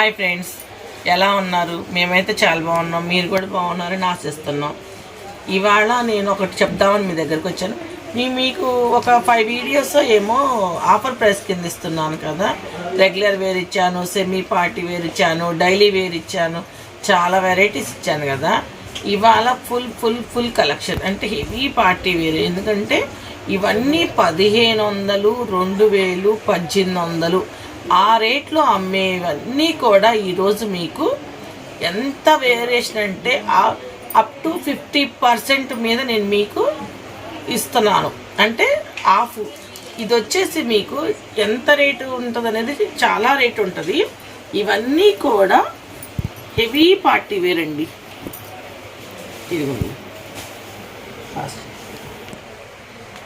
Hi friends. ఎలా ఉన్నారు? మేమైతే చాలా బాగున్నాం. మీరు కూడా బాగున్నారని ఆశిస్తున్నాం. ఇవాళ నేను ఒకటి చెప్దామని మీ దగ్గరకు వచ్చాను. నేను మీకు ఒక ఫైవ్ వీడియోస్ ఏమో ఆఫర్ ప్రైస్ కింద ఇస్తున్నాను కదా. రెగ్యులర్ వేర్ ఇచ్చాను సెమీ పార్టీ వేర్ ఇచ్చాను డైలీ వేర్ ఇచ్చాను. చాలా వెరైటీస్ ఇచ్చాను కదా. ఇవాళ ఫుల్ ఫుల్ ఫుల్ కలెక్షన్ అంటే హెవీ పార్టీ వేర్ ఎందుకంటే ఇవన్నీ పదిహేను వందలు రెండు వేలు పద్దెనిమిది వందలు. ఆ రేట్లో అమ్మేవన్నీ కూడా ఈరోజు మీకు ఎంత వేరియేషన్ అంటే అప్ టు ఫిఫ్టీ పర్సెంట్ మీద నేను మీకు ఇస్తున్నాను. అంటే ఆఫ్ ఇది వచ్చేసి మీకు ఎంత రేటు ఉంటుంది అనేది చాలా రేటు ఉంటుంది. ఇవన్నీ కూడా హెవీ పార్టీ వేర్ అండి. ఇదిగోండి. ఫాస్ట్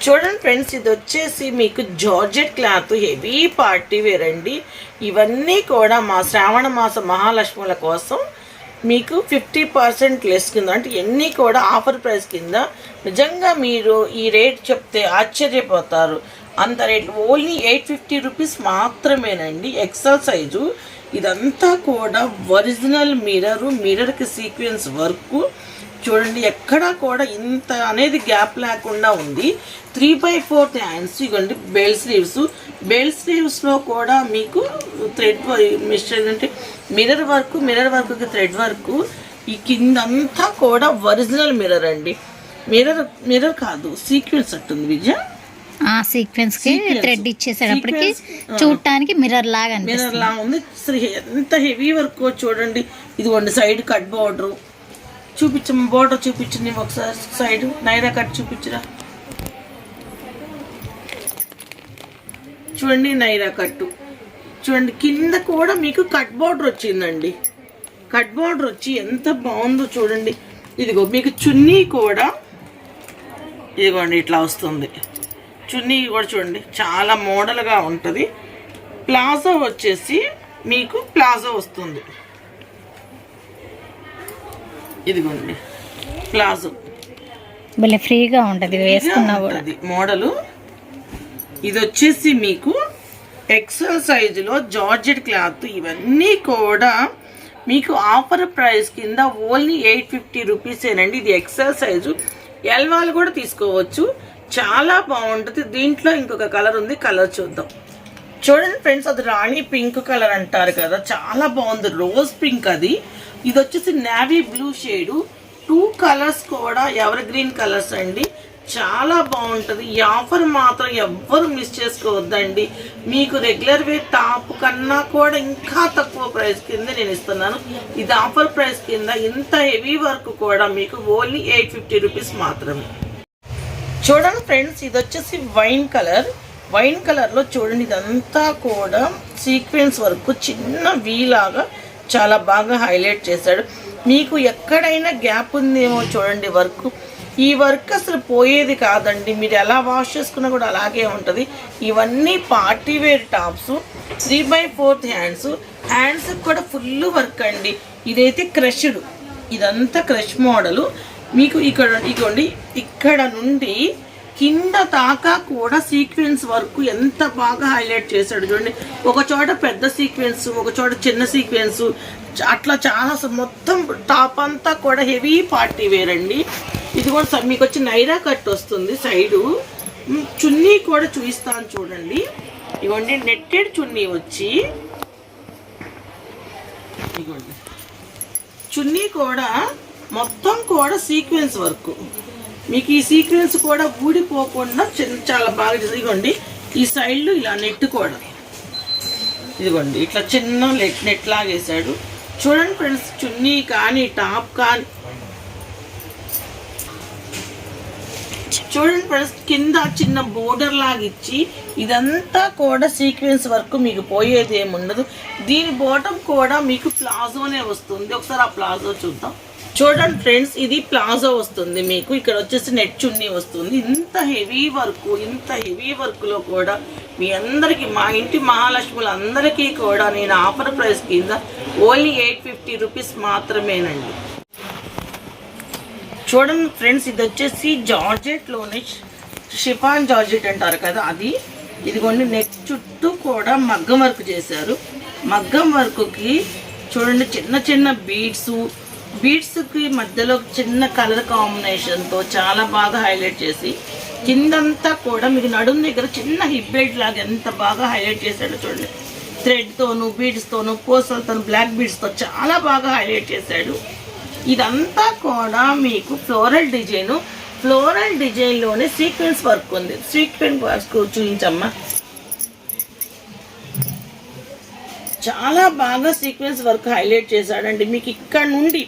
చూడండి ఫ్రెండ్స్ ఇది వచ్చేసి మీకు georgette cloth heavy party wear అండి. ఇవన్నీ కూడా మా శ్రావణ మాస మహాలక్ష్ముల కోసం మీకు ఫిఫ్టీ పర్సెంట్ లెస్ కింద అంటే ఎన్ని కూడా ఆఫర్ ప్రైస్ కింద నిజంగా మీరు ఈ రేట్ చెప్తే ఆశ్చర్యపోతారు. అంత rate only eight fifty rupees మాత్రమేనండి ఎక్సెల్ సైజు. ఇదంతా కూడా ఒరిజినల్ మిరరు మిరర్కి సీక్వెన్స్ వర్క్. చూడండి ఎక్కడా కూడా ఇంత అనేది గ్యాప్ లేకుండా ఉంది. త్రీ బై ఫోర్త్ హ్యాండ్స్ ఇవ్వండి బెల్ స్లీవ్స్. బెల్ స్లీవ్స్లో కూడా మీకు థ్రెడ్ మిస్టర్ అంటే మిర్రర్ వర్క్ మిర్రర్ వర్క్కి థ్రెడ్ వర్క్. ఈ కిందంతా కూడా ఒరిజినల్ మిర్రర్ అండి. మిర్రర్ మిర్రర్ కాదు సీక్వెన్స్ అట్టుంది విజయ. ఆ సీక్వెన్స్. కి. థ్రెడ్ ఇచ్చేసేటప్పటికి. చూడటానికి మిర్రర్ లాగా మిర్రర్ అనిపిస్తుంది లా ఉంది. ఎంత హెవీ వర్క్ చూడండి. ఇదిగోండి సైడ్ కట్ బార్డర్. చూపించమ్మ బోర్డర్ చూపించండి ఒకసారి సైడ్ నైరా కట్ చూపించరా. చూడండి నైరా కట్టు. చూడండి కింద కూడా మీకు కట్ బోర్డర్ వచ్చిందండి. కట్ బోర్డర్ వచ్చి ఎంత బాగుందో చూడండి. ఇదిగో మీకు చున్నీ కూడా ఇదిగోండి ఇట్లా వస్తుంది. చున్నీ కూడా చూడండి చాలా మోడల్గా ఉంటుంది. ప్లాజో వచ్చేసి మీకు ప్లాజో వస్తుంది. ఇదిగోండి. ప్లాజో భలే ఫ్రీగా ఉంటది వేసుకున్నా కూడా. ఉంటుంది. మోడలు. ఇది వచ్చేసి మీకు ఎక్సెల్ సైజులో జార్జెట్ క్లాత్ ఇవన్నీ కూడా మీకు ఆఫర్ ప్రైస్ కింద ఓన్లీ ఎయిట్ ఫిఫ్టీ రూపీసేనండి. ఇది ఎక్సెల్ సైజు ఎల్ వాళ్ళు కూడా తీసుకోవచ్చు. చాలా బాగుంటుంది. దీంట్లో ఇంకొక కలర్ ఉంది. కలర్ చూద్దాం. చూడండి ఫ్రెండ్స్ అది రాణి పింక్ కలర్ అంటారు కదా. చాలా బాగుంది. రోజ్ పింక్ అది. ఇది వచ్చేసి navy blue shade two colours కూడా ఎవర్ గ్రీన్ కలర్స్ అండి. చాలా బాగుంటుంది. ఈ ఆఫర్ మాత్రం ఎవ్వరు మిస్ చేసుకోవద్దండి. మీకు రెగ్యులర్ వే టాప్ కన్నా కూడా ఇంకా తక్కువ ప్రైస్ కింద నేను ఇస్తున్నాను. ఇది ఆఫర్ ప్రైస్ కింద ఇంత హెవీ వర్క్ కూడా మీకు ఓన్లీ ఎయిట్ ఫిఫ్టీ రూపీస్ మాత్రమే. చూడండి ఫ్రెండ్స్ ఇది వచ్చేసి వైన్ కలర్ వైన్ కలర్లో చూడండి ఇదంతా కూడా సీక్వెన్స్ వర్క్ చిన్న వీ లాగా చాలా బాగా హైలైట్ చేశాడు. మీకు ఎక్కడైనా గ్యాప్ ఉందేమో చూడండి వర్క్. ఈ వర్క్ అసలు పోయేది కాదండి. మీరు ఎలా వాష్ చేసుకున్నా కూడా అలాగే ఉంటుంది. ఇవన్నీ party wear tops three by fourth hands. Hands కూడా ఫుల్ వర్క్ అండి. ఇదైతే క్రష్డ్. ఇదంతా క్రష్ మోడలు. మీకు ఇక్కడ ఇగోండి ఇక్కడ నుండి కింద దాకా కూడా సీక్వెన్స్ వర్క్ ఎంత బాగా హైలైట్ చేశాడు చూడండి. ఒక చోట పెద్ద సీక్వెన్స్ ఒక చోట చిన్న సీక్వెన్స్ అట్లా చాలా మొత్తం టాప్ అంతా కూడా హెవీ పార్టీ వేర్ అండి ఇది కూడా మీకు వచ్చి నైరా కట్ వస్తుంది సైడు చున్నీ కూడా చూపిస్తాను చూడండి. ఇవ్వండి నెట్టెడ్ చున్నీ వచ్చి. ఇవ్వండి. చున్నీ కూడా మొత్తం కూడా సీక్వెన్స్ వర్క్ మీకు ఈ సీక్వెన్స్ కూడా ఊడిపోకుండా చిన్న చాలా బాగా ఇదిగోండి. ఈ సైడ్లు ఇలా నెట్టుకోవడం. ఇదిగోండి. ఇట్లా చిన్న నెట్ నెట్ లాగేసాడు చూడండి ఫ్రెండ్స్ చున్నీ కానీ టాప్ కానీ. చూడండి ఫ్రెండ్స్ కింద చిన్న బోర్డర్ లాగా ఇచ్చి ఇదంతా కూడా సీక్వెన్స్ వర్క్ మీకు పోయేది ఏముండదు. దీని బాటమ్ కూడా మీకు ప్లాజోనే వస్తుంది. ఒకసారి ఆ ప్లాజో చూద్దాం. చూడండి ఫ్రెండ్స్ ఇది ప్లాజో వస్తుంది మీకు. ఇక్కడ వచ్చేసి నెట్ చున్నీ వస్తుంది. ఇంత హెవీ వర్క్ ఇంత హెవీ వర్క్లో కూడా మీ అందరికీ మా ఇంటి మహాలక్ష్ములందరికీ కూడా నేను ఆఫర్ ప్రైస్ కింద ఓన్లీ ఎయిట్ ఫిఫ్టీ రూపీస్ మాత్రమేనండి. చూడండి ఫ్రెండ్స్ ఇది వచ్చేసి జార్జెట్లోనే షిఫాన్ జార్జెట్ అంటారు కదా అది. ఇదిగోండి నెక్ చుట్టూ కూడా మగ్గం వర్క్ చేశారు. మగ్గం వర్క్కి చూడండి చిన్న చిన్న బీడ్స్ బీడ్స్కి మధ్యలో చిన్న కలర్ కాంబినేషన్తో చాలా బాగా హైలైట్ చేసి కిందంతా కూడా మీకు నడుము దగ్గర చిన్న హిబ్బెడ్ లాగా ఎంత బాగా హైలైట్ చేశాడో చూడండి. థ్రెడ్తోను బీడ్స్తోను పూసలతోను బ్లాక్ బీడ్స్తో చాలా బాగా హైలైట్ చేశాడు. ఇదంతా కూడా మీకు ఫ్లోరల్ డిజైన్ ఫ్లోరల్ డిజైన్లోనే సీక్వెన్స్ వర్క్ ఉంది. సీక్వెన్స్ వర్క్ చూపించమ్మా. చాలా బాగా సీక్వెన్స్ వర్క్ హైలైట్ చేశాడండి. మీకు ఇక్కడ నుండి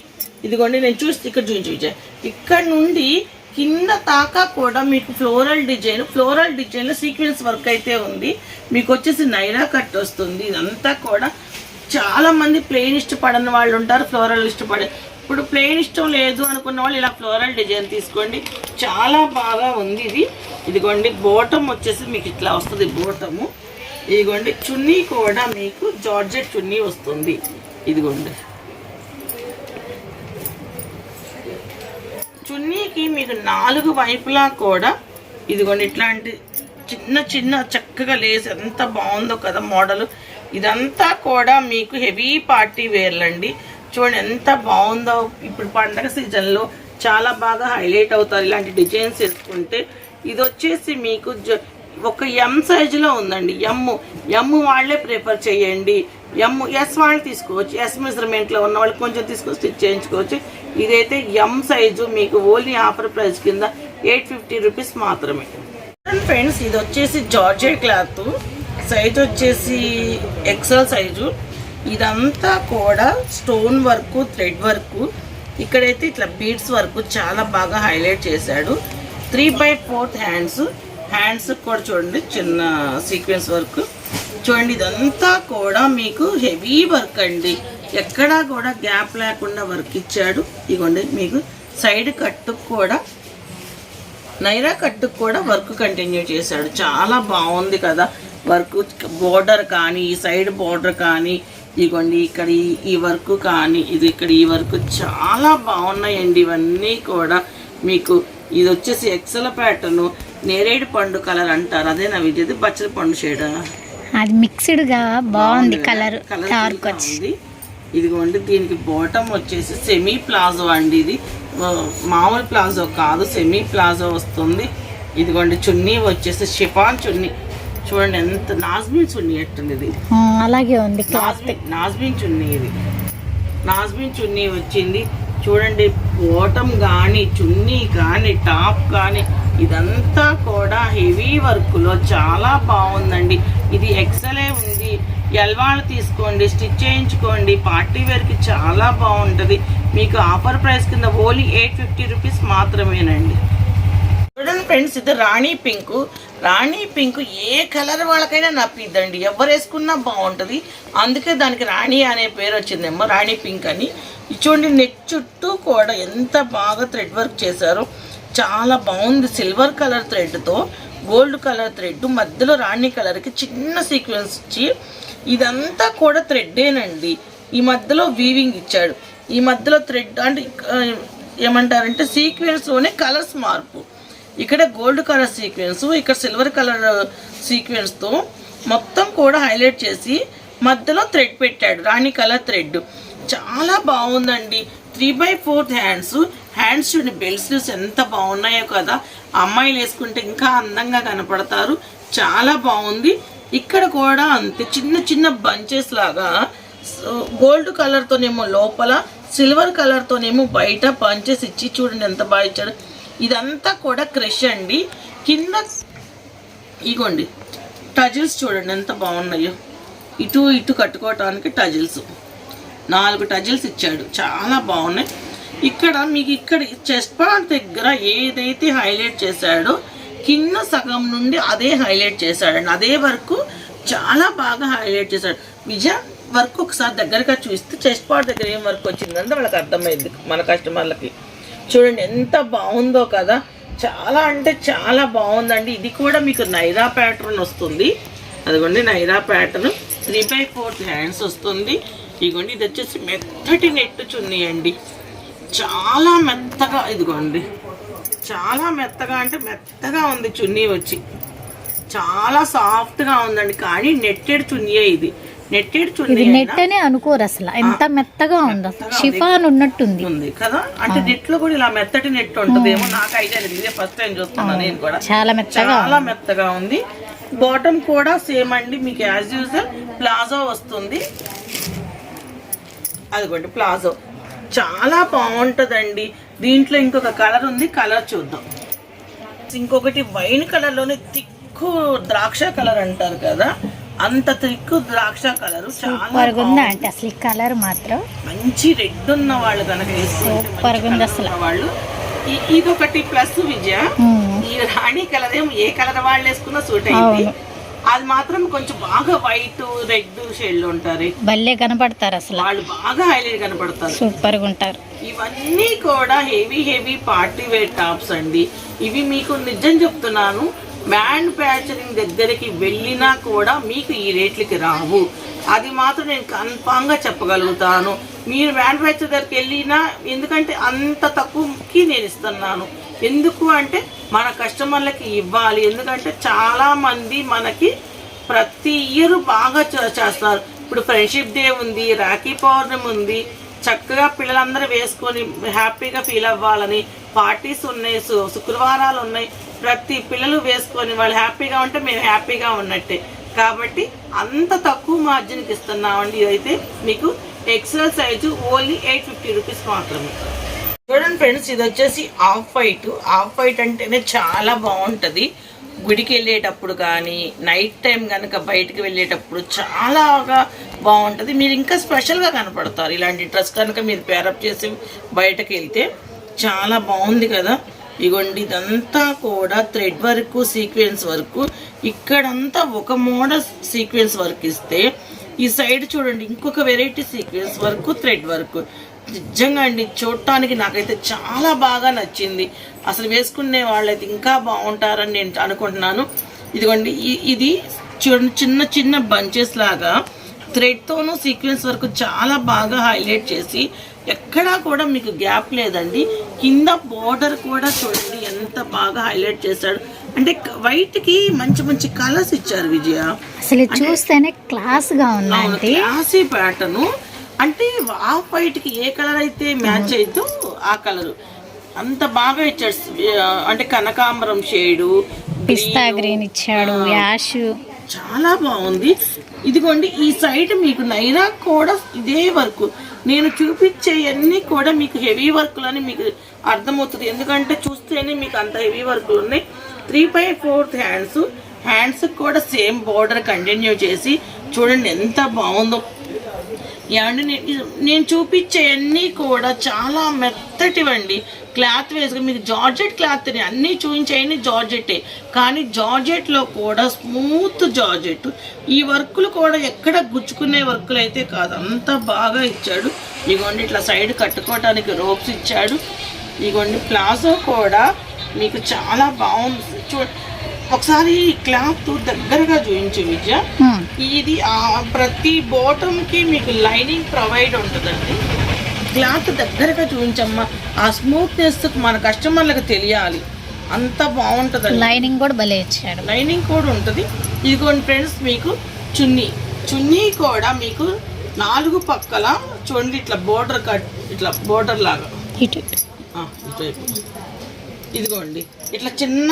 ఇదిగోండి నేను చూస్తే ఇక్కడ చూపించు ఇక్కడ నుండి కింద తాకా కూడా మీకు ఫ్లోరల్ డిజైన్ ఫ్లోరల్ డిజైన్లో సీక్వెన్స్ వర్క్ అయితే ఉంది. మీకు వచ్చేసి నైరా కట్ వస్తుంది. ఇదంతా కూడా చాలా మంది ప్లెయిన్ ఇష్టపడని వాళ్ళు ఉంటారు ఫ్లోరల్ ఇష్టపడే. ఇప్పుడు ప్లెయిన్ ఇష్టం లేదు అనుకున్న వాళ్ళు ఇలా ఫ్లోరల్ డిజైన్ తీసుకోండి. చాలా బాగా ఉంది ఇది. ఇదిగోండి బోటం వచ్చేసి మీకు ఇట్లా వస్తుంది బోటము ఇదిగోండి చున్నీ కూడా మీకు జార్జెట్ చున్నీ వస్తుంది. ఇదిగోండి. చున్నీకి మీకు నాలుగు వైపులా కూడా ఇదిగోండి ఇట్లాంటి చిన్న చిన్న చక్కగా లేస్ ఎంత బాగుందో కదా మోడల్. ఇదంతా కూడా మీకు హెవీ పార్టీ వేర్లండి చూడండి ఎంత బాగుందో ఇప్పుడు పండగ సీజన్లో చాలా బాగా హైలైట్ అవుతారు ఇలాంటి డిజైన్స్ వేసుకుంటే. ఇది వచ్చేసి మీకు జ- ఒక ఎం సైజులో ఉందండి. ఎమ్ ఎమ్ వాళ్ళే ప్రిఫర్ చేయండి. ఎమ్ ఎస్ వాళ్ళు తీసుకోవచ్చు. ఎస్ మెజర్మెంట్లో ఉన్న వాళ్ళు కొంచెం తీసుకొని స్టిచ్ చేయించుకోవచ్చు. ఇదైతే ఎం సైజు మీకు ఓన్లీ ఆఫర్ ప్రైస్ కింద ఎయిట్ ఫిఫ్టీ రూపీస్ మాత్రమే. ఫ్రెండ్స్ ఇది వచ్చేసి జార్జెట్ క్లాత్. సైజ్ వచ్చేసి ఎక్సెల్ సైజు ఇదంతా కూడా స్టోన్ వర్క్ థ్రెడ్ వర్క్. ఇక్కడైతే ఇట్లా బీడ్స్ వర్క్ చాలా బాగా హైలైట్ చేశాడు. Three by fourth hands hands కూడా చూడండి చిన్న సీక్వెన్స్ వర్క్ చూడండి ఇదంతా కూడా మీకు హెవీ వర్క్ అండి. ఎక్కడా కూడా గ్యాప్ లేకుండా వర్క్ ఇచ్చాడు. ఇగోండి మీకు సైడ్ కట్టు కూడా నైరా కట్టుకు కూడా వర్క్ కంటిన్యూ చేశాడు. చాలా బాగుంది కదా వర్క్. బోర్డర్ కానీ ఈ సైడ్ బోర్డర్ కానీ ఇదిగోండి ఇక్కడ ఈ- వర్క్ కానీ ఇది ఇక్కడ ఈ వర్క్ చాలా బాగున్నాయండి ఇవన్నీ కూడా. మీకు ఇది వచ్చేసి ఎక్సల ప్యాటర్న్ నేరేడు పండు కలర్ అంటారు. అదే నా విద్యది బచ్చల పండు షేడ్. అది మిక్స్డ్గా బాగుంది కలర్ కలర్ డార్క్ వచ్చి. ఉంది. ఇదిగోండి దీనికి బాటమ్ వచ్చేసి సెమీ ప్లాజో అండి ఇది. మామూలు ప్లాజో కాదు సెమీ ప్లాజో వస్తుంది. ఇదిగోండి చున్నీ వచ్చేసి షిఫాన్ చున్నీ. చూడండి ఎంత నాజ్మిన్ చున్నీ ఎట్టుంది ఇది. అలాగే ఉంది నాజ్మిన్ చున్నీ ఇది. నాజ్మిన్ చున్నీ వచ్చింది. చూడండి బోటం కానీ చున్నీ కానీ టాప్ కానీ ఇదంతా కూడా హెవీ వర్క్లో చాలా బాగుందండి. ఇది ఎక్సలే ఉంది. గెల్వాళ్ళు తీసుకోండి స్టిచ్ చేయించుకోండి. పార్టీ వేర్కి చాలా బాగుంటుంది. మీకు ఆఫర్ ప్రైస్ కింద ఓన్లీ ఎయిట్ ఫిఫ్టీ రూపీస్ మాత్రమేనండి. చూడండి ఫ్రెండ్స్ ఇది రాణి పింక్. రాణి పింక్ ఏ కలర్ వాళ్ళకైనా నప్పిద్దండి. ఎవరు వేసుకున్నా బాగుంటుంది. అందుకే దానికి రాణి అనే పేరు వచ్చిందేమో రాణి పింక్ అని. చూడండి నెక్ చుట్టూ కూడా ఎంత బాగా థ్రెడ్ వర్క్ చేశారో. చాలా బాగుంది సిల్వర్ కలర్ థ్రెడ్తో గోల్డ్ కలర్ థ్రెడ్. మధ్యలో రాణి కలర్కి చిన్న సీక్వెన్స్ ఇచ్చి ఇదంతా కూడా థ్రెడ్డేనండి ఈ మధ్యలో వీవింగ్ ఇచ్చాడు. ఈ మధ్యలో థ్రెడ్ అంటే ఏమంటారంటే సీక్వెన్స్లోనే కలర్స్ మార్పు. ఇక్కడ గోల్డ్ కలర్ సీక్వెన్స్ ఇక్కడ సిల్వర్ కలర్ సీక్వెన్స్తో మొత్తం కూడా హైలైట్ చేసి మధ్యలో థ్రెడ్ పెట్టాడు. రాణి కలర్ థ్రెడ్ చాలా బాగుందండి. Three by fourth hands hands చూడండి బెల్ స్లీవ్స్ ఎంత బాగున్నాయో కదా. అమ్మాయిలు వేసుకుంటే ఇంకా అందంగా కనపడతారు. చాలా బాగుంది. ఇక్కడ కూడా అంతే చిన్న చిన్న బంచెస్ లాగా గోల్డ్ కలర్తోనేమో లోపల సిల్వర్ కలర్తోనేమో బయట పంచెస్ ఇచ్చి చూడండి ఎంత బాగా ఇచ్చాడు ఇదంతా కూడా క్రష్ అండి. కింద ఇగోండి టజిల్స్ చూడండి ఎంత బాగున్నాయో. ఇటు ఇటు కట్టుకోవటానికి టజిల్స్. నాలుగు టజిల్స్ ఇచ్చాడు చాలా బాగున్నాయి. ఇక్కడ మీకు ఇక్కడ చెస్ట్ పార్ట్ దగ్గర ఏదైతే హైలైట్ చేశాడో కింద సగం నుండి అదే హైలైట్ చేశాడండి. అదే వరకు చాలా బాగా హైలైట్ చేశాడు. విజయ వర్క్ ఒకసారి దగ్గరగా చూస్తే చెస్ట్ పార్ట్ దగ్గర ఏం వర్క్ వచ్చిందంటే వాళ్ళకి అర్థమైంది మన కస్టమర్లకి. చూడండి ఎంత బాగుందో కదా. చాలా అంటే చాలా బాగుందండి. ఇది కూడా మీకు నైరా ప్యాటర్న్ వస్తుంది. అదిగోండి Naira pattern. Three by fourth hands వస్తుంది. ఇదిగోండి ఇది వచ్చేసి మెత్తటి నెట్టు చున్నీ అండి. చాలా మెత్తగా ఇదిగోండి. చాలా మెత్తగా అంటే మెత్తగా ఉంది చున్నీ వచ్చి. చాలా సాఫ్ట్గా ఉందండి. కానీ నెట్టెడ్ చున్నీయే ఇది. నెట్టెడ్ చున్నీ నెట్ అనే అనుకోరు అసలు. ఎంత మెత్తగా ఉంది. అసలు షిఫాన్ ఉన్నట్టుంది. ఉంది కదా? అంటే నెట్లో కూడా ఇలా మెత్తటి నెట్ ఉంటుందేమో. నాకు ఐడియా లేదు. ఇదే ఫస్ట్ టైం చూస్తున్నాను నేను కూడా. చాలా మెత్తగా చాలా మెత్తగా ఉంది. బాటమ్ కూడా సేమ్ అండి. మీకు యాజ్ యూజువల్ ప్లాజో వస్తుంది. అదిగోండి ప్లాజో చాలా బాగుంటుందండి. దీంట్లో ఇంకొక కలర్ ఉంది కలర్ చూద్దాం ఇంకొకటి వైన్ కలర్లోనే తిక్కు ద్రాక్ష కలర్ అంటారు కదా అంత తిక్కు ద్రాక్ష కలర్ చాలా సూపర్ ఉందా అంటే అసలు కలర్ మాత్రం మంచి రెడ్ ఉన్న వాళ్ళు కనుక సూపర్ ఉంది అసలు. వాళ్ళు ఈ- ఇదొకటి ప్లస్ విజయ ఉమ్. ఈ రాణి కలర్ ఏమో ఏ కలర్ వాళ్ళు వేసుకున్నా సూట్ అయింది. అది మాత్రం కొంచెం బాగా వైట్ రెడ్ షేడ్లో ఉంటారు. భలే కనపడతారు అసలు. వాళ్ళు బాగా హైలైట్ కనపడతారు. సూపర్గా ఉంటారు. ఇవన్నీ కూడా heavy heavy party wear tops అండి. ఇవి మీకు నిజం చెప్తున్నాను మ్యానుఫ్యాక్చరింగ్ దగ్గరికి వెళ్ళినా కూడా మీకు ఈ రేట్లకి రావు. అది మాత్రం నేను కన్ఫామ్గా చెప్పగలుగుతాను. మీరు మ్యానుఫ్యాక్చర్ దగ్గరికి వెళ్ళినా ఎందుకంటే అంత తక్కువకి నేను ఇస్తున్నాను. ఎందుకు అంటే మన కస్టమర్లకి ఇవ్వాలి. ఎందుకంటే చాలామంది మనకి ప్రతి ఇయర్ బాగా చేస్తారు ఇప్పుడు ఫ్రెండ్షిప్ డే ఉంది రాఖీ పౌర్ణమి ఉంది. చక్కగా పిల్లలందరూ వేసుకొని హ్యాపీగా ఫీల్ అవ్వాలని పార్టీస్ ఉన్నాయి సు- శుక్రవారాలు ఉన్నాయి. ప్రతి పిల్లలు వేసుకొని వాళ్ళు హ్యాపీగా ఉంటే మేము హ్యాపీగా ఉన్నట్టే. కాబట్టి అంత తక్కువ మార్జిన్కి ఇస్తున్నామండి. ఇదైతే మీకు XL size only eight fifty rupees మాత్రమే. చూడండి ఫ్రెండ్స్ ఇది వచ్చేసి ఆఫ్ వైట్ ఆఫ్ వైట్ అంటేనే చాలా బాగుంటుంది. గుడికి వెళ్ళేటప్పుడు కానీ నైట్ టైం కనుక బయటకు వెళ్ళేటప్పుడు చాలాగా బాగుంటుంది. మీరు ఇంకా స్పెషల్గా కనపడతారు. ఇలాంటి డ్రెస్ కనుక మీరు పేరప్ చేసి బయటకు వెళ్తే చాలా బాగుంది కదా. ఇగోండి ఇదంతా కూడా థ్రెడ్ వర్క్ సీక్వెన్స్ వర్క్ ఇక్కడంతా ఒక మోడల్ సీక్వెన్స్ వర్క్ ఇస్తే ఈ సైడ్ చూడండి ఇంకొక variety sequence work thread work. నిజంగా అండి చూడటానికి నాకైతే చాలా బాగా నచ్చింది. అసలు వేసుకునే వాళ్ళైతే ఇంకా బాగుంటారని నేను అనుకుంటున్నాను. ఇదిగోండి ఇది చూడండి చిన్న చిన్న బంచెస్ లాగా థ్రెడ్తోనూ సీక్వెన్స్ వరకు చాలా బాగా హైలైట్ చేసి ఎక్కడా కూడా మీకు గ్యాప్ లేదండి. కింద బోర్డర్ కూడా చూడండి ఎంత బాగా హైలైట్ చేశాడు. అంటే వైట్కి మంచి మంచి కలర్స్ ఇచ్చారు విజయ. అసలు చూస్తేనే క్లాస్గా ఉందా క్లాసీ ప్యాటర్న్ అంటే ఆఫ్ వైట్కి ఏ కలర్ అయితే మ్యాచ్ అయిద్దో ఆ కలర్ అంత బాగా ఇచ్చాడు అంటే కనకాంబరం షేడు పిస్తా గ్రీన్ ఇచ్చాడు యాష్ చాలా బాగుంది. ఇదిగోండి ఈ సైడ్ మీకు నైరా కూడా ఇదే వర్క్ నేను చూపించే అన్ని కూడా మీకు హెవీ వర్క్లని మీకు అర్థమవుతుంది. ఎందుకంటే చూస్తేనే మీకు అంత హెవీ వర్క్లు ఉన్నాయి. Three by fourth hands hands కూడా సేమ్ బోర్డర్ కంటిన్యూ చేసి చూడండి ఎంత బాగుందో. ఏమండి నేను- నేను కూడా చాలా మెత్తటివండి. క్లాత్ వేసుకుని మీకు జార్జెట్ క్లాత్ అన్నీ చూపించేయండి జార్జెట్టే కానీ జార్జెట్లో కూడా స్మూత్ జార్జెట్. ఈ వర్కులు కూడా ఎక్కడ గుచ్చుకునే వర్కులు అయితే కాదు. అంత బాగా ఇచ్చాడు. ఇగోండి ఇట్లా సైడ్ కట్టుకోవడానికి రోప్స్ ఇచ్చాడు. ఇగోండి ప్లాజో కూడా మీకు చాలా బాగుంది. చూ ఒకసారి క్లాత్ దగ్గరగా చూపించు విద్య. ఇది ఆ ప్రతి బాటమ్కి మీకు లైనింగ్ ప్రొవైడ్ ఉంటుందండి. క్లాత్ దగ్గరగా చూపించమ్మా ఆ స్మూత్నెస్ మన కస్టమర్లకు తెలియాలి. అంత బాగుంటుందండి. లైనింగ్ కూడా భలే ఇచ్చాడు. లైనింగ్ కూడా ఉంటుంది. ఇదిగోండి ఫ్రెండ్స్ మీకు చున్నీ. చున్నీ కూడా మీకు నాలుగు పక్కల చూడండి ఇట్లా బోర్డర్ కట్ ఇట్లా బోర్డర్ లాగా. ఇటు ఇటు. ఇదిగోండి. ఇట్లా చిన్న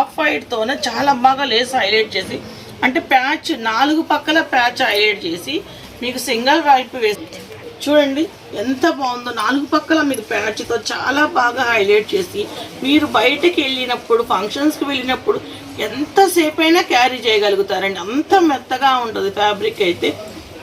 ఆఫ్ వైట్తోనే చాలా బాగా లేస్ హైలైట్ చేసి అంటే ప్యాచ్ నాలుగు పక్కల ప్యాచ్ హైలైట్ చేసి మీకు సింగల్ వైపు వేసి చూడండి ఎంత బాగుందో. నాలుగు పక్కల మీకు ప్యాచ్తో చాలా బాగా హైలైట్ చేసి మీరు బయటకు వెళ్ళినప్పుడు ఫంక్షన్స్కి వెళ్ళినప్పుడు ఎంతసేపు అయినా క్యారీ చేయగలుగుతారండి. అంత మెత్తగా ఉంటుంది ఫ్యాబ్రిక్ అయితే.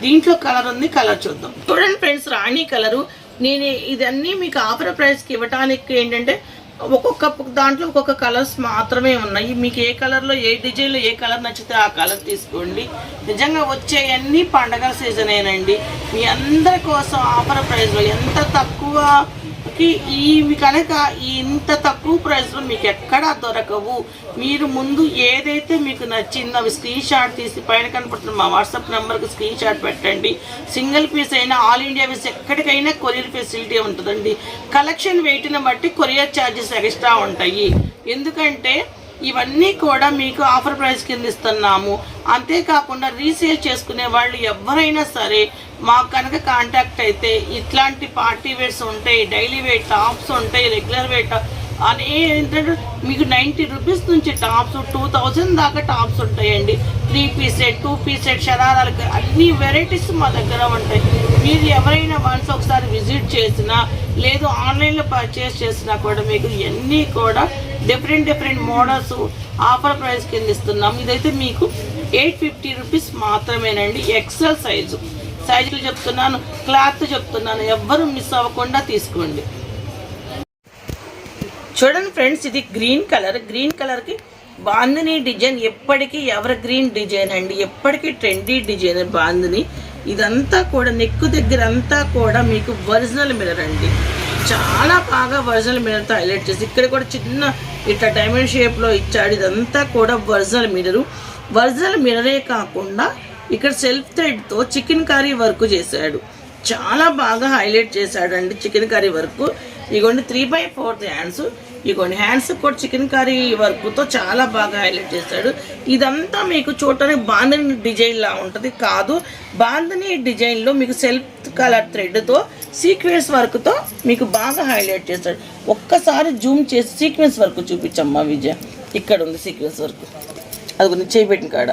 దీంట్లో కలర్ ఉంది కలర్ చూద్దాం. చూడండి ఫ్రెండ్స్ రాణి కలరు నేను ఇదన్నీ మీకు ఆఫర్ ప్రైస్కి ఇవ్వటానికి ఏంటంటే ఒక్కొక్క దాంట్లో ఒక్కొక్క కలర్స్ మాత్రమే ఉన్నాయి. మీకు ఏ కలర్లో ఏ డిజైన్లో ఏ కలర్ నచ్చితే ఆ కలర్ తీసుకోండి. నిజంగా వచ్చేయన్నీ పండగ సీజనేనండి. మీ అందరి కోసం ఆఫర్ ప్రైస్లో ఎంత తక్కువ ఈ కనుక ఇంత తక్కువ ప్రైస్లో మీకు ఎక్కడా దొరకవు. మీరు ముందు ఏదైతే మీకు నచ్చిందో అవి స్క్రీన్ షాట్ తీసి పైన కనపడుతున్న మా వాట్సాప్ నెంబర్కి స్క్రీన్ షాట్ పెట్టండి. సింగిల్ పీస్ అయినా ఆల్ ఇండియా పీస్ ఎక్కడికైనా కొరియర్ ఫెసిలిటీ ఉంటుందండి. కలెక్షన్ వెయిట్ని బట్టి కొరియర్ ఛార్జెస్ ఎక్స్ట్రా ఉంటాయి. ఎందుకంటే ఇవన్నీ కూడా మీకు ఆఫర్ ప్రైస్ కింద ఇస్తున్నాము. అంతేకాకుండా రీసేల్ చేసుకునే వాళ్ళు ఎవరైనా సరే మాకు కనుక కాంటాక్ట్ అయితే ఇట్లాంటి పార్టీ వేర్స్ ఉంటాయి డైలీ వేర్ టాప్స్ ఉంటాయి రెగ్యులర్ వేర్ అని ఏంటంటే మీకు నైంటీ రూపీస్ నుంచి టాప్స్ టూ థౌజండ్ దాకా టాప్స్ ఉంటాయండి. Three piece set two piece set షరారాలకి అన్ని వెరైటీస్ మా దగ్గర ఉంటాయి. మీరు ఎవరైనా వన్స్ ఒకసారి విజిట్ చేసినా లేదు ఆన్లైన్లో పర్చేస్ చేసినా కూడా మీకు ఇవన్నీ కూడా different different models offer price కింద ఇస్తున్నాం. ఇదైతే మీకు ఎయిట్ ఫిఫ్టీ రూపీస్ మాత్రమేనండి ఎక్సెల్ సైజు సైజులు చెప్తున్నాను క్లాత్ చెప్తున్నాను. ఎవ్వరు మిస్ అవ్వకుండా తీసుకోండి. చూడండి ఫ్రెండ్స్ ఇది గ్రీన్ కలర్. గ్రీన్ కలర్కి బాందిని డిజైన్ ఎప్పటికీ ఎవర్ గ్రీన్ డిజైన్ అండి? ఎప్పటికీ ట్రెండీ డిజైన్ బాందిని. ఇదంతా కూడా నెక్కు దగ్గర అంతా కూడా మీకు ఒరిజినల్ మిర్రర్ అండి. చాలా బాగా ఒరిజినల్ మిర్రర్తో హైలైట్ చేసి ఇక్కడ కూడా చిన్న ఇట్లా డైమండ్ షేప్లో ఇచ్చాడు. ఇదంతా కూడా ఒరిజినల్ మిర్రరు. ఒరిజినల్ మిర్రరే కాకుండా ఇక్కడ సెల్ఫ్ థ్రెడ్తో చికెన్ కర్రీ వర్క్ చేశాడు. చాలా బాగా హైలైట్ చేశాడండి చికెన్ కర్రీ వర్క్ ఇగోండి త్రీ బై ఫోర్త్ హ్యాండ్స్ ఇగోండి హ్యాండ్స్ కూడా చికెన్ కర్రీ వర్క్తో చాలా బాగా హైలైట్ చేశాడు. ఇదంతా మీకు చూడటానికి బాందని డిజైన్ లా ఉంటుంది కాదు. బాందని డిజైన్లో మీకు సెల్ఫ్ కలర్ థ్రెడ్తో సీక్వెన్స్ వర్క్తో మీకు బాగా హైలైట్ చేశాడు. ఒక్కసారి జూమ్ చేసి సీక్వెన్స్ వర్క్ చూపించమ్మా విజయ. ఇక్కడ ఉంది సీక్వెన్స్ వర్క్ అది గురించి చేపెట్టిన కాడ.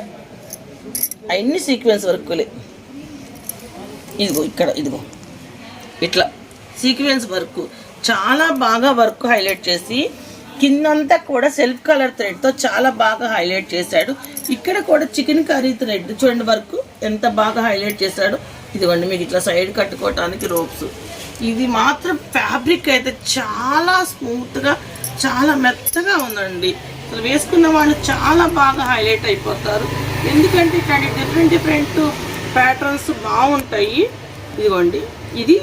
అవన్నీ సీక్వెన్స్ వర్క్లే. ఇదిగో ఇక్కడ ఇదిగో. ఇట్లా సీక్వెన్స్ వర్క్. చాలా బాగా వర్క్ హైలైట్ చేసి కిందంతా కూడా సెల్ఫ్ కలర్ థ్రెడ్తో చాలా బాగా హైలైట్ చేశాడు. ఇక్కడ కూడా చికెన్ కర్రీ థ్రెడ్ చూడండి వర్క్ ఎంత బాగా హైలైట్ చేశాడు. ఇదిగోండి మీకు ఇట్లా సైడ్ కట్టుకోవటానికి రోప్స్. ఇది మాత్రం ఫ్యాబ్రిక్ అయితే చాలా స్మూత్గా చాలా మెత్తగా ఉందండి. అసలు వేసుకున్న వాళ్ళు చాలా బాగా హైలైట్ అయిపోతారు. ఎందుకంటే ఇట్లాంటి డిఫరెంట్ డిఫరెంట్ ప్యాటర్న్స్ బాగుంటాయి. ఇదిగోండి. ఇది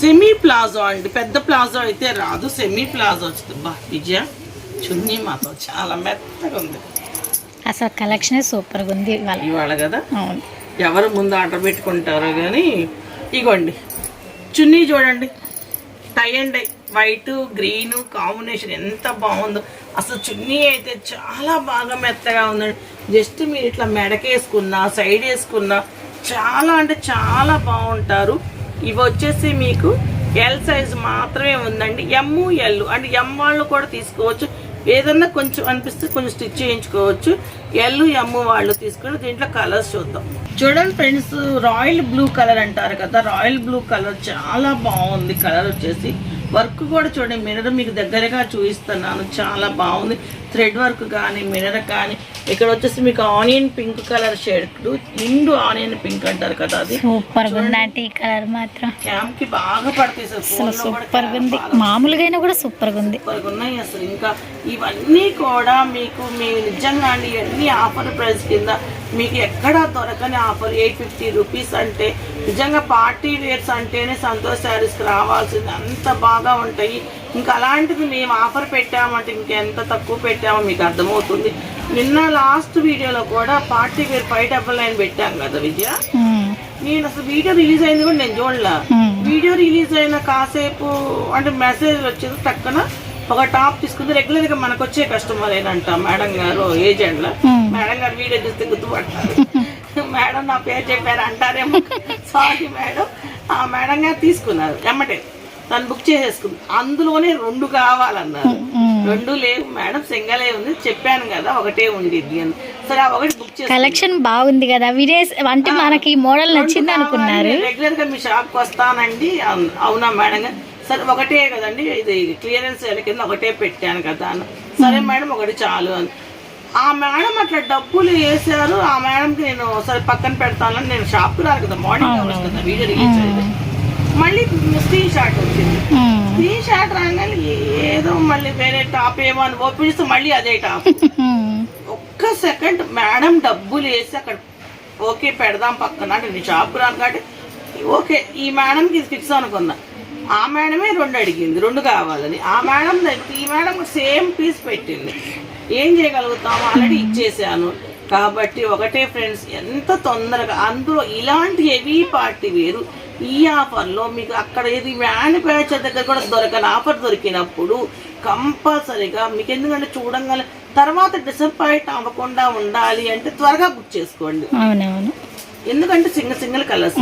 సెమీ ప్లాజో అండి. పెద్ద ప్లాజో అయితే రాదు. సెమీ ప్లాజో వచ్చింది. బా విజయ చున్నీ మాతో చాలా మెత్తగా ఉంది. అసలు కలెక్షన్ సూపర్గా ఉంది ఇవాళ. కదా? అవును. ఎవరు ముందు ఆర్డర్ పెట్టుకుంటారో కానీ ఇగోండి చున్నీ చూడండి. Tie and dye white green combination ఎంత బాగుందో. అసలు చున్నీ అయితే చాలా బాగా మెత్తగా ఉందండి. జస్ట్ మీరు ఇట్లా మెడకేసుకున్నా సైడ్ వేసుకున్నా చాలా అంటే చాలా బాగుంటారు. ఇవి వచ్చేసి మీకు ఎల్ సైజ్ మాత్రమే ఉందండి. ఎమ్ ఎల్ అంటే ఎమ్ వాళ్ళు కూడా తీసుకోవచ్చు. ఏదన్నా కొంచెం అనిపిస్తే కొంచెం స్టిచ్ చేయించుకోవచ్చు. ఎల్ ఎమ్ వాళ్ళు తీసుకుని దీంట్లో కలర్స్ చూద్దాం. చూడండి ఫ్రెండ్స్ రాయల్ బ్లూ కలర్ అంటారు కదా రాయల్ బ్లూ కలర్ చాలా బాగుంది. కలర్ వచ్చేసి వర్క్ కూడా చూడండి మిర్రర్ మీకు దగ్గరగా చూపిస్తున్నాను చాలా బాగుంది. థ్రెడ్ వర్క్ కానీ మిర్రర్ కానీ ఇక్కడ వచ్చేసి మీకు ఆనియన్ పింక్ కలర్ షేడ్. నిండు ఆనియన్ పింక్ అంటారు కదా అది. సూపర్గా ఉంది అంటే ఈ కలర్ మాత్రం. క్యాంప్కి బాగా పడతాయి అసలు. సూపర్గా ఉంది. మామూలుగా అయినా కూడా సూపర్గా ఉంది. ఉన్నాయి అసలు. ఇంకా ఇవన్నీ కూడా మీకు మీ నిజంగా అండి ఇవన్నీ ఆఫర్ ప్రైస్ కింద మీకు ఎక్కడా దొరకని ఆఫర్? ఎయిట్ ఫిఫ్టీ రూపీస్ అంటే నిజంగా పార్టీ వేర్స్ అంటేనే సంతోష్ శారీస్కి రావాల్సింది. అంత బాగా ఉంటాయి. ఇంకా అలాంటిది మేము ఆఫర్ పెట్టామంటే ఇంకెంత తక్కువ పెట్టామో మీకు అర్థమవుతుంది. నిన్న లాస్ట్ వీడియోలో కూడా party wear five double nine పెట్టాం కదా విజయ? నేను అసలు వీడియో రిలీజ్ అయింది కూడా నేను చూడలే. వీడియో రిలీజ్ అయిన కాసేపు అంటే మెసేజ్ వచ్చింది టక్కన ఒక టాప్ తీసుకుంది. రెగ్యులర్గా మనకు వచ్చే కస్టమర్ ఏనంట మేడం గారు ఏజెంట్ లా ఉమ్. మేడం గారు వీడియో చూస్తే గుర్తుపడతారు. మేడం నా పేరు చెప్పారు అంటారేమో. Sorry madam. ఆ మేడం గారు తీసుకున్నారు. ఎమ్మటే. తను బుక్ చేసేసుకుంది. అందులోనే రెండు కావాలన్నారు. రెండు లేవు మేడం సింగలే ఉంది. చెప్పాను కదా ఒకటే ఉండిద్ది అని. సరే ఒకటి బుక్ చేసి కలెక్షన్ బాగుంది కదా వినేస్ అంటే మనకి మోడల్ నచ్చింది అనుకున్నారు. రెగ్యులర్గా మీ షాప్కి వస్తానండి. అన్- అవునా మేడం? సరే ఒకటే కదండి. ఇది క్లియరెన్స్ కింద ఒకటే పెట్టాను కదా అన్న సరే మేడం ఒకటి చాలు అని. ఆ మేడం అట్లా డబ్బులు వేసారు ఆ మేడంకి నేను సరే పక్కన పెడతానని నేను షాప్కి రాను కదా మార్నింగ్ వస్తుంది వీడియో రిలీజ్ మళ్ళీ స్క్రీన్ షాట్ వచ్చింది. స్క్రీన్ షాట్ రాగానే ఏదో మళ్ళీ వేరే టాప్ ఏమో అని ఓపెన్ చేస్తే మళ్ళీ అదే టాప్ ఉమ్, ఒక్క సెకండ్ మేడం డబ్బులు వేసి అక్కడ ఓకే పెడదాం పక్కన. అంటే నేను షాప్ రాను కాబట్టి ఓకే ఈ మేడంకి ఇది ఫిక్స్ అనుకున్నా. ఆ మేడమే రెండు అడిగింది రెండు కావాలని. ఆ మేడం ఈ మేడం సేమ్ పీస్ పెట్టింది. ఏం చేయగలుగుతాము ఆల్రెడీ ఇచ్చేసాను. కాబట్టి ఒకటే ఫ్రెండ్స్ ఎంత తొందరగా అందులో ఇలాంటి హెవీ పార్టీ వేరు. ఈ ఆఫర్లో మీకు అక్కడ ఏది మ్యానుఫ్యాక్చర్ దగ్గర కూడా దొరకని ఆఫర్ దొరికినప్పుడు కంపల్సరీగా మీకు ఎందుకంటే చూడంగానే తర్వాత డిసప్పాయింట్ అవ్వకుండా ఉండాలి అంటే త్వరగా బుక్ చేసుకోండి. అవునవును. ఎందుకంటే సింగిల్ సింగిల్ కలర్స్.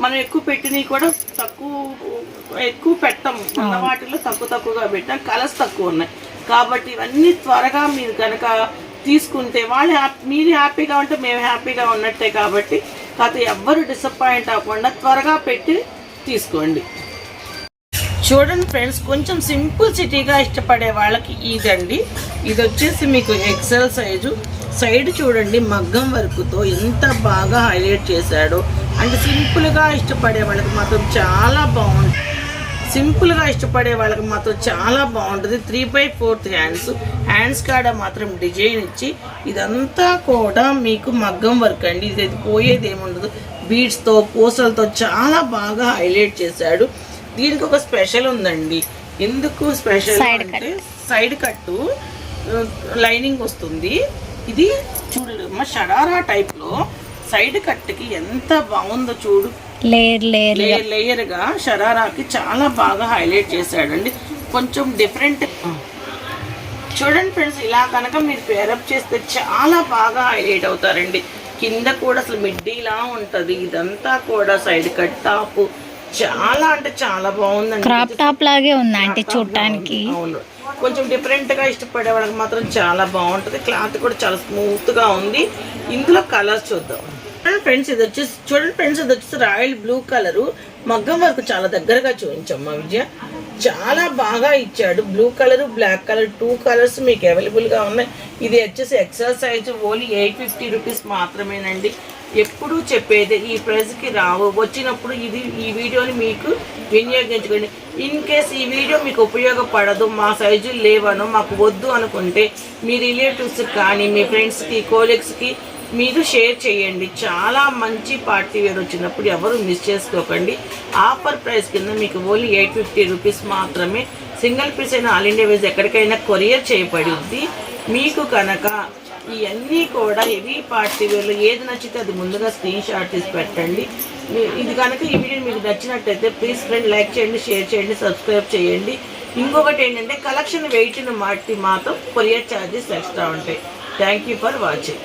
మనం ఎక్కువ పెట్టినవి కూడా తక్కువ ఎక్కువ పెట్టం. ఉన్న వాటిలో తక్కువ తక్కువగా పెట్టాం. కలర్స్ తక్కువ ఉన్నాయి. కాబట్టి ఇవన్నీ త్వరగా మీరు కనుక తీసుకుంటే వాళ్ళు హ్యాపీ మీరు హ్యాపీగా ఉంటే మేము హ్యాపీగా ఉన్నట్టే కాబట్టి కాకపోతే ఎవ్వరు డిసప్పాయింట్ అవ్వకుండా త్వరగా పెట్టి తీసుకోండి. చూడండి ఫ్రెండ్స్ కొంచెం సింపుల్ సిటీగా ఇష్టపడే వాళ్ళకి ఇదండి. ఇది వచ్చేసి మీకు ఎక్సెల్ సైజు సైడ్ చూడండి మగ్గం వర్క్తో ఎంత బాగా హైలైట్ చేశాడో. అంటే సింపుల్గా ఇష్టపడే వాళ్ళకి మాత్రం చాలా బాగుంటుంది. సింపుల్గా ఇష్టపడే వాళ్ళకి మాత్రం చాలా బాగుంటుంది. Three by fourth hands hands కాడ మాత్రం డిజైన్ ఇచ్చి ఇదంతా కూడా మీకు మగ్గం వర్క్ అండి. ఇది పోయేది ఏముండదు. బీడ్స్తో పూసలతో చాలా బాగా హైలైట్ చేశాడు. దీనికి ఒక స్పెషల్ ఉందండి. ఎందుకు స్పెషల్ అంటే సైడ్ కట్టు లైనింగ్ వస్తుంది. ఇది చూడు మా షరారా టైప్లో సైడ్ కట్కి ఎంత బాగుందో చూడు. లేర్ లేయర్ లేయర్గా షరారాకి చాలా బాగా హైలైట్ చేశాడండి. కొంచెం డిఫరెంట్. చూడండి ఫ్రెండ్స్ ఇలా కనుక మీరు పేరప్ చేస్తే చాలా బాగా హైలైట్ అవుతారండి. కింద కూడా అసలు మిడ్డీలా ఉంటది. ఇదంతా కూడా సైడ్ కట్ టాప్. చాలా అంటే చాలా బాగుందండి. క్రాప్ టాప్ లాగే ఉంది ఆంటీ చూడటానికి అవును. కొంచెం డిఫరెంట్గా ఇష్టపడే వాళ్ళకి మాత్రం చాలా బాగుంటది. క్లాత్ కూడా చాలా స్మూత్గా ఉంది. ఇందులో కలర్స్ చూద్దాం. ఫ్రెండ్స్ ఇది వచ్చేసి చూడండి ఫ్రెండ్స్ ఇది వచ్చేసి రాయల్ బ్లూ కలర్ మగ్గం వరకు చాలా దగ్గరగా చూపించమ్మా విజయ. చాలా బాగా ఇచ్చాడు. Blue colour black colour two colours మీకు అవైలబుల్గా ఉన్నాయి. ఇది వచ్చేసి XL size only eight fifty rupees మాత్రమేనండి. ఎప్పుడూ చెప్పేది ఈ ప్రైస్కి రావు. వచ్చినప్పుడు ఇది ఈ వీడియోని మీకు వినియోగించుకోండి. ఇన్ కేస్ ఈ వీడియో మీకు ఉపయోగపడదు మా సైజులు లేవను మాకు వద్దు అనుకుంటే మీ రిలేటివ్స్ కానీ మీ ఫ్రెండ్స్కి కోలీగ్స్కి మీరు షేర్ చేయండి. చాలా మంచి పార్టీ వేర్ వచ్చినప్పుడు ఎవరు మిస్ చేసుకోకండి. ఆఫర్ ప్రైస్ కింద మీకు ఓన్లీ ఎయిట్ ఫిఫ్టీ రూపీస్ మాత్రమే సింగిల్ పీస్ అయిన ఆల్ ఇండియా వేస్ ఎక్కడికైనా కొరియర్ చేయబడింది. మీకు కనుక ఇవన్నీ కూడా హెవీ పార్టీ వేర్లో ఏది నచ్చితే అది ముందుగా స్క్రీన్ షాట్ తీసి పెట్టండి. ఇది కనుక ఈ వీడియో మీకు నచ్చినట్టయితే ప్లీజ్ ఫ్రెండ్ లైక్ చేయండి షేర్ చేయండి సబ్స్క్రైబ్ చేయండి. ఇంకొకటి ఏంటంటే కలెక్షన్ వెయిట్ని మాటి మాత్రం కొరియర్ ఛార్జెస్ ఎక్స్ట్రా ఉంటాయి. Thank you for watching.